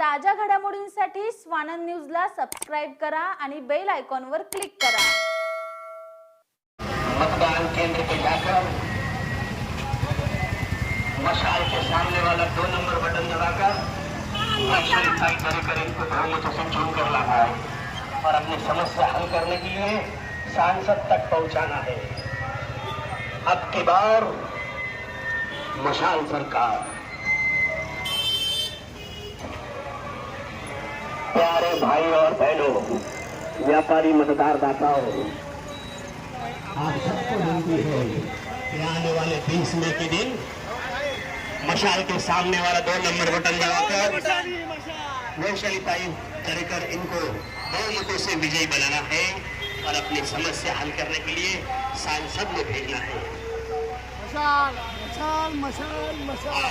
ताज्या घडामोडींसाठी स्वानंद न्यूजला सबस्क्राईब करा आणि बेल आयकॉनवर क्लिक करा. मतदान केंद्र पे जाकर मशाल के सामने वाला दो नंबर बटन दबाकर अक्षर टाइप कर इनको बहुमतों से चुन कर लाना है और अपनी समस्या हल करने के लिए सांसद तक पहुंचाना है। अब की बार मशाल सरकार भाई और बहनों व्यापारी मतदार दाताओं आप सबको विनती है कि आने वाले बीस मई के दिन मशाल के सामने वाला दो नंबर बटन दबाकर वैशाली ताई कर इनको बहुमतों से विजयी बनाना है और अपनी समस्या हल करने के लिए सांसद में भेजना है। मशाल मशाल मशाल मशाल।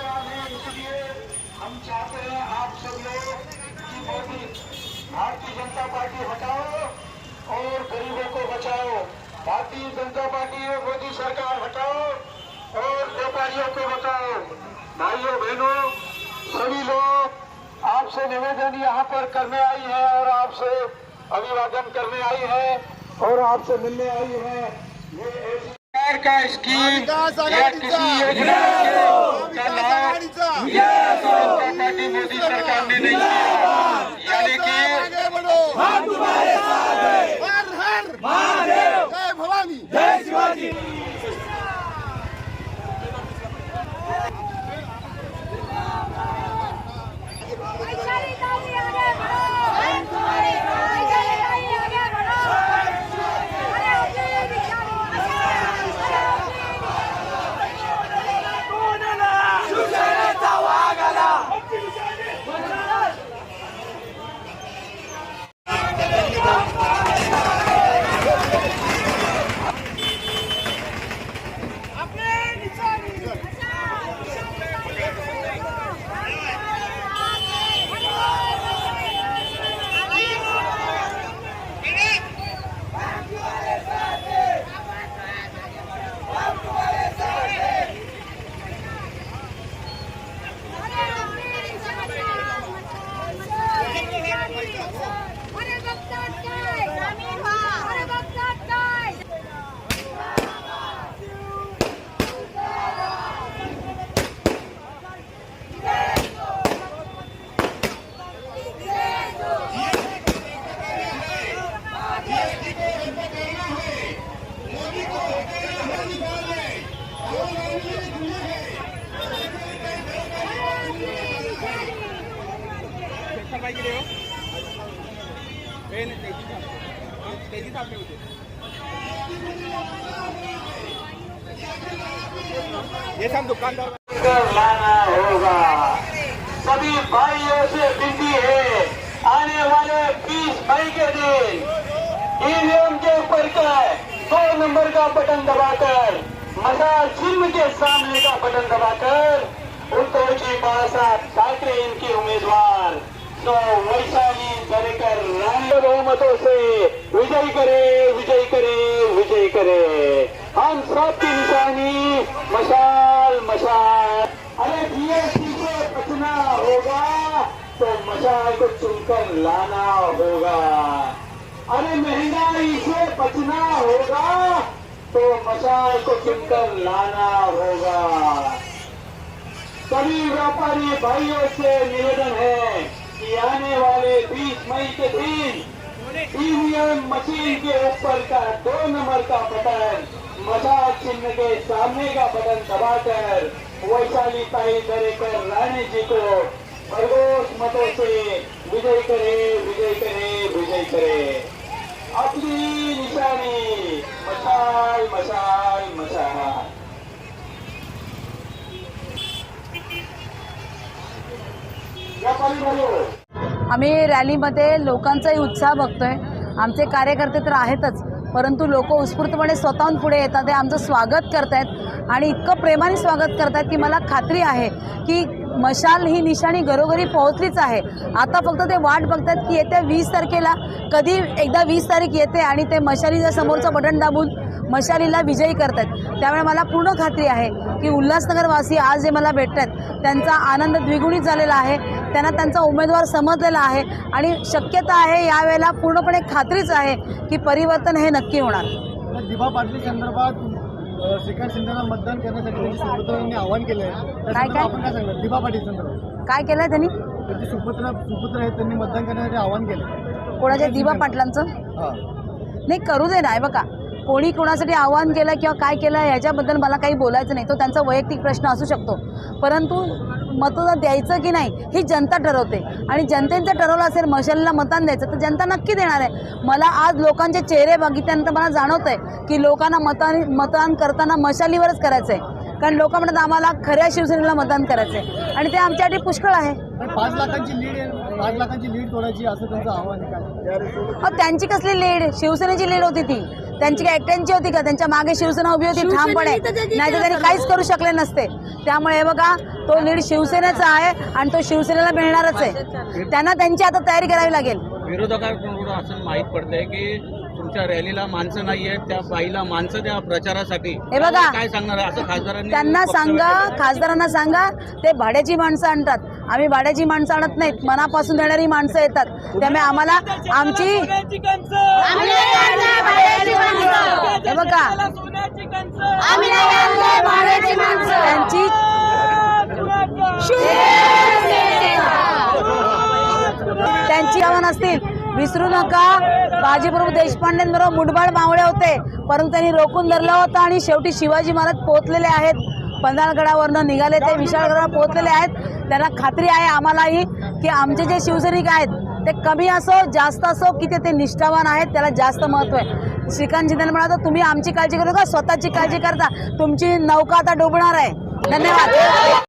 लाल कया झूले हम चाहते हैं आप सब लोग कि मोदी भारतीय जनता पार्टी हटाओ और गरीबों को बचाओ भारतीय जनता पार्टी और मोदी सरकार हटाओ और व्यापारियों को बचाओ। भाइयों बहनों सभी लोग आपसे निवेदन यहाँ पर करने आई है और आपसे अभिवादन करने आई है और आपसे मिलने आई है। ये सरकार का स्कीम या किसी योजना का लाभ मोदी सरकार ने नहीं ಶಿವಾಜಿ कर लाना होगा। सभी भाइयों से विनती है। आने वाले 20 मई के दिन ईवीएम के ऊपर का दो नंबर का बटन दबाकर चिन्ह के सामने का बटन दबाकर, उद्धव जी बाला साहब ठाकरे इनके तो वैशाली दरेकर रानी बहुमतों से विजय करे विजय करे विजय करे. हम सबकी निशानी मशाल मशाल. अरे जीएसटी को बचना होगा तो मशाल को चुनकर लाना होगा. अरे महंगाई से बचना होगा तो मशाल को चुनकर लाना होगा. सभी व्यापारी भाइयों से निवेदन है कि आने वाले 20 मई के दिन ईवीएम मशीन के ऊपर का दो नंबर का बटन मजाक चिन्ह के सामने का बटन दबाकर वैशाली ताई दरेकर रानी जी को खरगोश मतों से विजय करे विजय करे विजय करे। अपनी निशानी मशाल मशाल मशाल रॅलीमध्ये आम्ही रॅलीमध्ये लोकांचाही उत्साह बघतोय. आमचे कार्यकर्ते तर आहेतच परंतु लोक उत्स्फूर्तपणे स्वतःहून पुढे येतात ते आमचं स्वागत करतायत. आणि इतकं प्रेमाने स्वागत करतायत की मला खात्री आहे की मशाल ही निशाणी घरोघरी पोहोचलीच आहे. आता फक्त ते वाट बघतात की येत्या वीस तारखेला कधी एकदा वीस तारीख येते आणि ते मशालीच्या समोरचं बटन दाबून मशालीला विजयी करतात. त्यामुळे मला पूर्ण खात्री आहे की उल्हासनगरवासी आज जे मला भेटत आहेत त्यांचा आनंद द्विगुणित झालेला आहे. त्यांना त्यांचा उमेदवार समजलेला आहे आणि शक्यता आहे यावेळेला पूर्णपणे खात्रीच आहे की परिवर्तन हे नक्की होणार. दिभा पाटील संदर्भात श्रीकांत शिंदेना मतदान करण्यासाठी सुपुत्रांनी आवाहन केलं आहे काय- काय? आपण काय सांगणार? दिभा पाटील संदर्भात. काय केलं त्यांनी? त्यांची सुपुत्र सुपुत्र आहेत त्यांनी मतदान करण्यासाठी आवाहन केलं कोणाच्या दिवा पाटलांचं? नाही करू दे नाही बघा. कोणी कोणासाठी आवाहन केलं किंवा काय केलं ह्याच्याबद्दल मला काही बोलायचं नाही. तो त्यांचा वैयक्तिक प्रश्न असू शकतो. परंतु मतदान द्यायचं की नाही ही जनता ठरवते. आणि जनतेचं ठरवलं असेल मशालीला मतदान द्यायचं तर जनता नक्की देणार आहे. मला आज लोकांचे चेहरे बघितल्यानंतर मला जाणवत आहे की लोकांना मतदान मतदान करताना मशालीवरच करायचं आहे कारण लोक म्हणतात आम्हाला खऱ्या शिवसेनेला मतदान करायचं आहे आणि ते आमच्यासाठी पुष्कळ आहे. पण पाच लाखांची लीड आहे पाच लाखांची लीड तोडायची असं त्यांचं आव्हान आहे काय अहो त्यांची कसली लीड? शिवसेनेची लीड होती ती. त्यांची काय एकट्यांची होती का? त्यांच्या मागे शिवसेना उभी होती ठामपणे. नाही तर त्यांनी काहीच करू शकले नसते. त्यामुळे हे बघा तो लीड शिवसेनेचा आहे आणि तो शिवसेनेला मिळणारच आहे. त्यांना त्यांची आता तयारी करावी लागेल. विरोधकांकडून असं माहीत पडतंय की तुमच्या रॅलीला माणसं नाही आहेत त्या बाईला माणसं द्या प्रचारासाठी. हे बघा. काय सांगणार आहे? असं खासदारांनी त्यांना सांगा. खासदारांना सांगा ते भाड्याची माणसं आणतात. आम्ही भाड्याची माणसं आणत नाहीत. मनापासून देणारी माणसं येतात. त्यामुळे आम्हाला आमची हे बघा. त्यांची त्यांची आव्हान असतील. विसरू नका. बाजीप्रभू देशपांडेंबरोबर मुठबाळ मावळे होते. परंतु त्यांनी रोखून धरला होता आणि शेवटी शिवाजी महाराज पोहोचलेले आहेत. पन्हाळगडावरनं निघाले ते विशाळगडावर पोहोचलेले आहेत. त्यांना खात्री आहे आम्हालाही की आमचे जे शिवसैनिक आहेत ते कमी असो जास्त असो की ते ते निष्ठावान आहेत त्याला जास्त महत्त्व आहे. श्रीकांत शिंदे म्हणाला तुम्ही आमची काळजी करू का स्वतःची काळजी करता. तुमची नौका आता डुबणार आहे. धन्यवाद.